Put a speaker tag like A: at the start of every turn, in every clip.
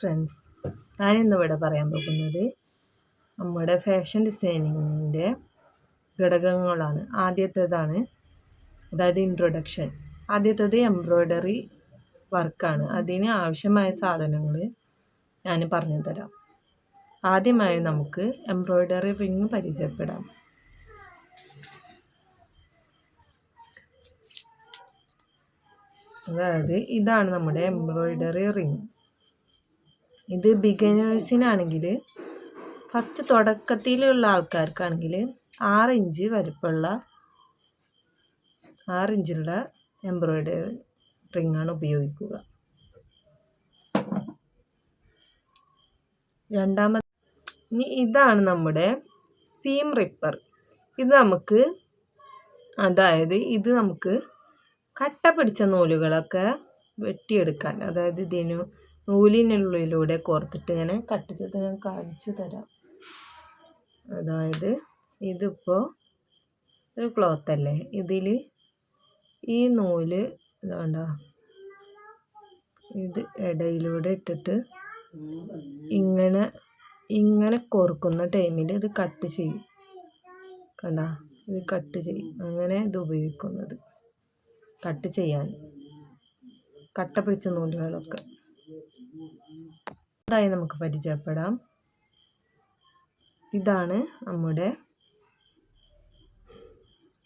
A: Friends ഞാനിന്നിവിടെ പറയാൻ പോകുന്നത് നമ്മുടെ ഫാഷൻ ഡിസൈനിങ്ങിന്റെ ഘടകങ്ങളാണ്. ആദ്യത്തേതാണ് അതായത് ഇൻട്രൊഡക്ഷൻ ആദ്യത്തേത് എംബ്രോയ്ഡറി വർക്കാണ് അതിന് ആവശ്യമായ സാധനങ്ങൾ ഞാൻ പറഞ്ഞു തരാം ആദ്യമായി നമുക്ക് എംബ്രോയ്ഡറി റിങ് പരിചയപ്പെടാം. അതായത് ഇതാണ് നമ്മുടെ എംബ്രോയ്ഡറി റിങ് ഇത് ബിഗനേഴ്സിനാണെങ്കിൽ ഫസ്റ്റ് തുടക്കത്തിലുള്ള ആൾക്കാർക്കാണെങ്കിൽ ആറ് ഇഞ്ച് വലുപ്പമുള്ള ആറ് ഇഞ്ചുള്ള എംബ്രോയ്ഡറി റിങ്ങാണ് ഉപയോഗിക്കുക. രണ്ടാമത് ഇനി ഇതാണ് നമ്മുടെ സീം റിപ്പർ ഇത് നമുക്ക് അതായത് ഇത് നമുക്ക് കട്ട പിടിച്ച നൂലുകളൊക്കെ വെട്ടിയെടുക്കാൻ അതായത് ഇതിന് നൂലിനുള്ളിലൂടെ കോർത്തിട്ട് ഇങ്ങനെ കട്ട് ചെയ്ത് ഞാൻ കാണിച്ചു തരാം. അതായത് ഇതിപ്പോൾ ഒരു ക്ലോത്ത് അല്ലേ? ഇതിൽ ഈ നൂൽ ഇതാണ്ട. ഇത് ഇടയിലൂടെ ഇട്ടിട്ട് ഇങ്ങനെ ഇങ്ങനെ കോർക്കുന്ന ടൈമിൽ ഇത് കട്ട് ചെയ്യും. കണ്ട? ഇത് കട്ട് ചെയ്യും. അങ്ങനെ ഇത് ഉപയോഗിക്കുന്നത്. കട്ട് ചെയ്യാൻ. കട്ട പിടിച്ച നൂലുകളൊക്കെ. അതായി നമുക്ക് പരിചയപ്പെടാം. ഇതാണ് നമ്മുടെ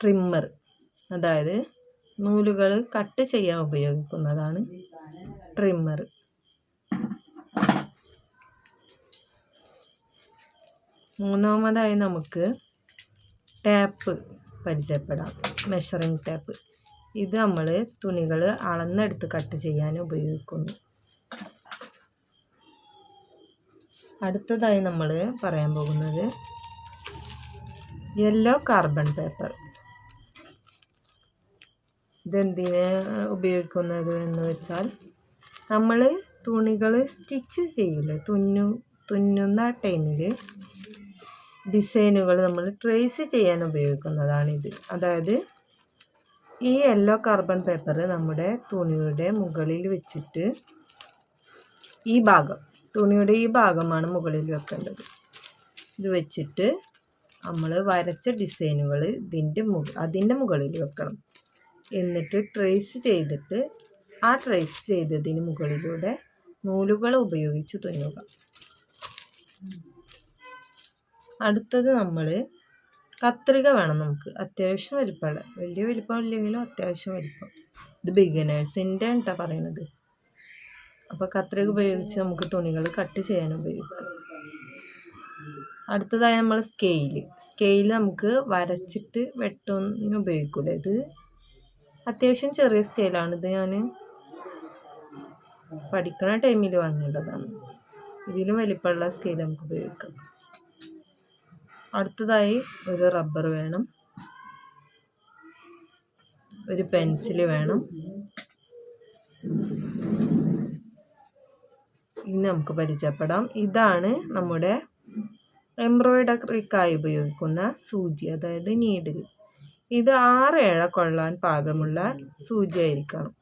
A: ട്രിമ്മർ അതായത് നൂലുകൾ കട്ട് ചെയ്യാൻ ഉപയോഗിക്കുന്നതാണ് ട്രിമ്മർ മൂന്നാമതായി നമുക്ക് ടാപ്പ് പരിചയപ്പെടാം. മെഷറിംഗ് ടാപ്പ് ഇത് നമ്മൾ തുണികൾ അളന്നെടുത്ത് കട്ട് ചെയ്യാൻ ഉപയോഗിക്കുന്നു. അടുത്തതായി നമ്മൾ പറയാൻ പോകുന്നത് യെല്ലോ കാർബൺ പേപ്പർ ഇതെന്തിന് ഉപയോഗിക്കുന്നത് എന്ന് വെച്ചാൽ നമ്മൾ തുണികൾ സ്റ്റിച്ച് ചെയ്യില്ലേ തുന്നു തുന്നുന്ന ടൈമിൽ ഡിസൈനുകൾ നമ്മൾ ട്രേസ് ചെയ്യാൻ ഉപയോഗിക്കുന്നതാണിത്. അതായത് ഈ യെല്ലോ കാർബൺ പേപ്പർ നമ്മുടെ തുണിയുടെ മുകളിൽ വെച്ചിട്ട് ഈ ഭാഗം തുണിയുടെ ഈ ഭാഗമാണ് മുകളിൽ വെക്കേണ്ടത്. ഇത് വെച്ചിട്ട് നമ്മൾ വരച്ച ഡിസൈനുകൾ ഇതിന്റെ മുക അതിന്റെ മുകളിൽ വെക്കണം. എന്നിട്ട് ട്രേസ് ചെയ്തിട്ട് ആ ട്രേസ് ചെയ്തതിന് മുകളിലൂടെ നൂലുകൾ ഉപയോഗിച്ച് തുന്നുക. അടുത്തത് നമ്മൾ കത്രിക വേണം നമുക്ക്. അത്യാവശ്യം വലിപ്പമുള്ള വലിയ വലിപ്പം ഇല്ലെങ്കിലും അത്യാവശ്യം വലിപ്പം. ഇത് ബിഗിനേഴ്സിന്റെ കേട്ടോ പറയണത്. അപ്പോൾ കത്രിക ഉപയോഗിച്ച് നമുക്ക് തുണികൾ കട്ട് ചെയ്യാൻ ഉപയോഗിക്കാം. അടുത്തതായി നമ്മൾ സ്കെയിൽ സ്കെയിൽ നമുക്ക് വരച്ചിട്ട് വെട്ടൊന്നും ഉപയോഗിക്കില്ല ഇത് അത്യാവശ്യം ചെറിയ സ്കെയിലാണ് ഇത് ഞാൻ പഠിക്കുന്ന ടൈമിൽ വാങ്ങേണ്ടതാണ് ഇതിലും വലിപ്പമുള്ള സ്കെയിൽ നമുക്ക് ഉപയോഗിക്കാം. അടുത്തതായി ഒരു റബ്ബർ വേണം. ഒരു പെൻസിൽ വേണം. ഇനി നമുക്ക് പരിചയപ്പെടാം. ഇതാണ് നമ്മുടെ എംബ്രോയിഡറിക്കായി ഉപയോഗിക്കുന്ന സൂചി അതായത് നീഡിൽ. ഇത് ആറ് ഏഴ കൊള്ളാൻ പാകമുള്ള സൂചി ആയിരിക്കണം.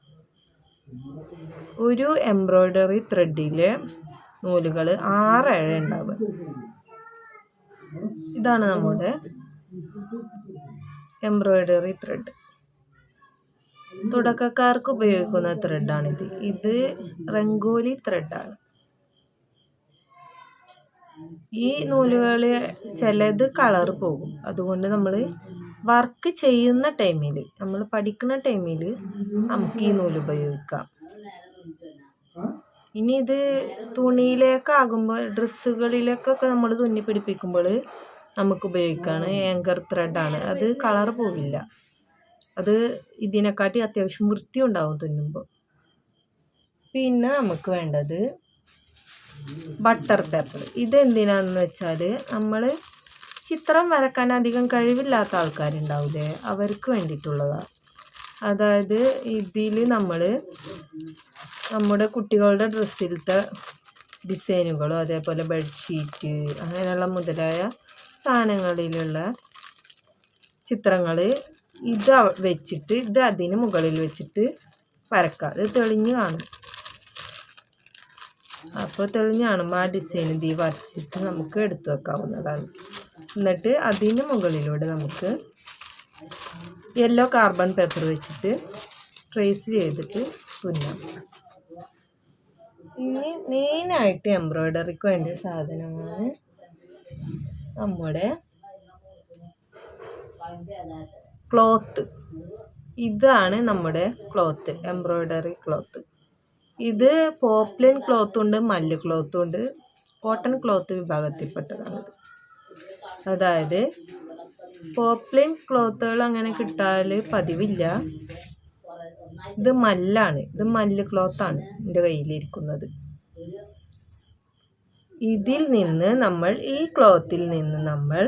A: ഒരു എംബ്രോയ്ഡറി ത്രെഡിലെ നൂലുകൾ ആറ് ഏഴ ഉണ്ടാവുക. ഇതാണ് നമ്മുടെ എംബ്രോയ്ഡറി ത്രെഡ്. തുടക്കക്കാർക്ക് ഉപയോഗിക്കുന്ന ത്രെഡാണിത്. ഇത് റംഗോലി ത്രെഡാണ്. ഈ നൂലുകൾ ചിലത് കളർ പോകും. അതുകൊണ്ട് നമ്മൾ വർക്ക് ചെയ്യുന്ന ടൈമിൽ നമ്മൾ പഠിക്കുന്ന ടൈമിൽ നമുക്ക് ഈ നൂൽ ഉപയോഗിക്കാം. ഇനി ഇത് തുണിയിലേക്കാകുമ്പോൾ ഡ്രസ്സുകളിലേക്കൊക്കെ നമ്മൾ തുന്നി പിടിപ്പിക്കുമ്പോൾ നമുക്ക് ഉപയോഗിക്കുകയാണ് ഏങ്കർ ത്രെഡാണ്. അത് കളർ പോവില്ല. അത് ഇതിനെക്കാട്ടി അത്യാവശ്യം വൃത്തി ഉണ്ടാവും തുന്നുമ്പോൾ പിന്നെ നമുക്ക് വേണ്ടത് ബട്ടർ പേപ്പർ ഇതെന്തിനാണെന്ന് വെച്ചാൽ നമ്മൾ ചിത്രം വരക്കാൻ അധികം കഴിവില്ലാത്ത ആൾക്കാരുണ്ടാവില്ലേ അവർക്ക് വേണ്ടിയിട്ടുള്ളതാണ് അതായത് ഇതിൽ നമ്മൾ നമ്മുടെ കുട്ടികളുടെ ഡ്രസ്സിലത്തെ ഡിസൈനുകളും അതേപോലെ ബെഡ്ഷീറ്റ് അങ്ങനെയുള്ള മുതലായ സാധനങ്ങളിലുള്ള ചിത്രങ്ങൾ ഇത് വെച്ചിട്ട് ഇത് അതിന് മുകളിൽ വെച്ചിട്ട് വരക്കാം. അത് തെളിഞ്ഞ് കാണും. അപ്പോൾ തെളിഞ്ഞ് കാണുമ്പോൾ ആ ഡിസൈൻ ഇതീ വരച്ചിട്ട് നമുക്ക് എടുത്തു വെക്കാവുന്നതാണ്. എന്നിട്ട് അതിന് മുകളിലൂടെ നമുക്ക് യെല്ലോ കാർബൺ പേപ്പർ വെച്ചിട്ട് ട്രേസ് ചെയ്തിട്ട് തുന്നാം. ഇനി മെയിനായിട്ട് എംബ്രോയ്ഡറിക്ക് വേണ്ട സാധനമാണ് നമ്മുടെ ക്ലോത്ത് ഇതാണ് നമ്മുടെ ക്ലോത്ത് എംബ്രോയ്ഡറി ക്ലോത്ത് ഇത് പോപ്ലിൻ ക്ലോത്തും ഉണ്ട് മല്ല് ക്ലോത്തും ഉണ്ട് കോട്ടൺ ക്ലോത്ത് വിഭാഗത്തിൽപ്പെട്ടതാണ് അതായത് പോപ്ലിൻ ക്ലോത്തുകൾ അങ്ങനെ കിട്ടാൽ പതിവില്ല. ഇത് മല്ലാണ് ഇത് മല്ല് ക്ലോത്താണ് എന്റെ കയ്യിലിരിക്കുന്നത്. ഇതിൽ നിന്ന് നമ്മൾ ഈ ക്ലോത്തിൽ നിന്ന് നമ്മൾ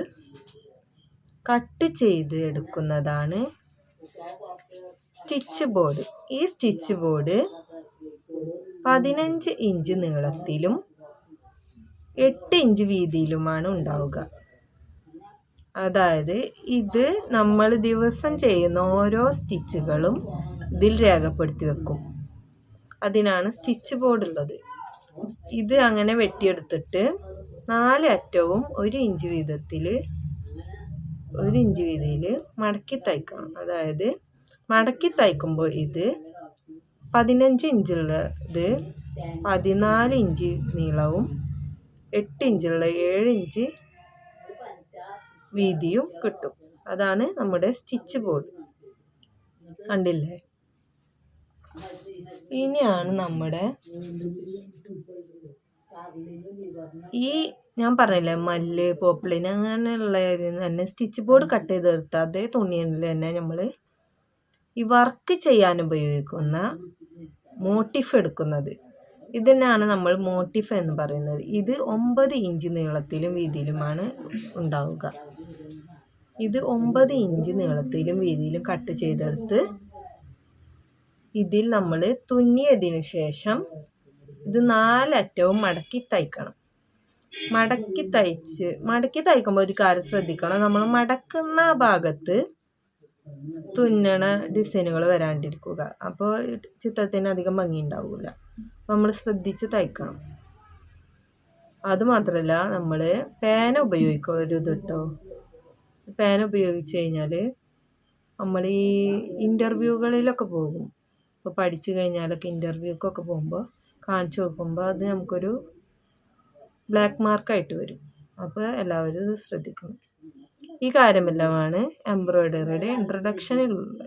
A: കട്ട് ചെയ്ത് എടുക്കുന്നതാണ് സ്റ്റിച്ച് ബോർഡ്. ഈ സ്റ്റിച്ച് ബോർഡ് പതിനഞ്ച് ഇഞ്ച് നീളത്തിലും എട്ട് ഇഞ്ച് വീതിയിലുമാണ് ഉണ്ടാവുക. അതായത് ഇത് നമ്മൾ ദിവസം ചെയ്യുന്ന ഓരോ സ്റ്റിച്ചുകളും ഇതിൽ രേഖപ്പെടുത്തി വെക്കും. അതിനാണ് സ്റ്റിച്ച് ബോർഡ് ഉള്ളത്. ഇത് അങ്ങനെ വെട്ടിയെടുത്തിട്ട് നാല് അറ്റവും ഒരു ഇഞ്ച് വീതത്തിൽ ഒരു ഇഞ്ച് വീതിയിൽ മടക്കി തയ്ക്കണം. അതായത് മടക്കി തയ്ക്കുമ്പോൾ ഇത് പതിനഞ്ച് ഇഞ്ചുള്ളത് പതിനാല് ഇഞ്ച് നീളവും എട്ട് ഇഞ്ചുള്ള ഏഴ് ഇഞ്ച് വീതിയും കിട്ടും. അതാണ് നമ്മുടെ സ്റ്റിച്ച് ബോർഡ്. കണ്ടില്ലേ? ഇനിയാണ് നമ്മുടെ ഈ ഞാൻ പറഞ്ഞില്ലേ മല്ല് പോപ്പിളിന് അങ്ങനെയുള്ള തന്നെ സ്റ്റിച്ച് ബോർഡ് കട്ട് ചെയ്തെടുത്ത അതേ തുണിയിൽ തന്നെ നമ്മൾ ഈ വർക്ക് ചെയ്യാൻ ഉപയോഗിക്കുന്ന മോട്ടിഫ് എടുക്കുന്നത്. ഇതിനാണ് നമ്മൾ മോട്ടിഫ് എന്ന് പറയുന്നത്. ഇത് ഒമ്പത് ഇഞ്ച് നീളത്തിലും വീതിയിലുമാണ് ഉണ്ടാവുക. ഇത് ഒമ്പത് ഇഞ്ച് നീളത്തിലും വീതിയിലും കട്ട് ചെയ്തെടുത്ത് ഇതിൽ നമ്മൾ തുന്നിയതിനു ശേഷം ഇത് നാലറ്റവും മടക്കി തയ്ക്കണം. മടക്കി തയ്ച്ച് മടക്കി തയ്ക്കുമ്പോൾ ഒരു കാര്യം ശ്രദ്ധിക്കണം. നമ്മൾ മടക്കുന്ന ഭാഗത്ത് തുന്നണ ഡിസൈനുകൾ വരാണ്ടിരിക്കുക. അപ്പോൾ ചിത്രത്തിന് അധികം ഭംഗി ഉണ്ടാവില്ല നമ്മൾ ശ്രദ്ധിച്ച് തയ്ക്കണം. അതുമാത്രമല്ല നമ്മൾ പേന ഉപയോഗിക്കരുത് കേട്ടോ പേന ഉപയോഗിച്ച് കഴിഞ്ഞാൽ നമ്മൾ ഈ ഇന്റർവ്യൂകളിലൊക്കെ പോകും. ഇപ്പോൾ പഠിച്ചു കഴിഞ്ഞാലൊക്കെ ഇന്റർവ്യൂക്കൊക്കെ പോകുമ്പോൾ കാണിച്ചു കൊടുക്കുമ്പോൾ അത് നമുക്കൊരു ബ്ലാക്ക് മാർക്കായിട്ട് വരും. അപ്പോൾ എല്ലാവരും ഇത് ശ്രദ്ധിക്കണം. ഈ കാര്യമെല്ലാമാണ് എംബ്രോയ്ഡറിയുടെ ഇൻട്രഡക്ഷനിലുള്ളത്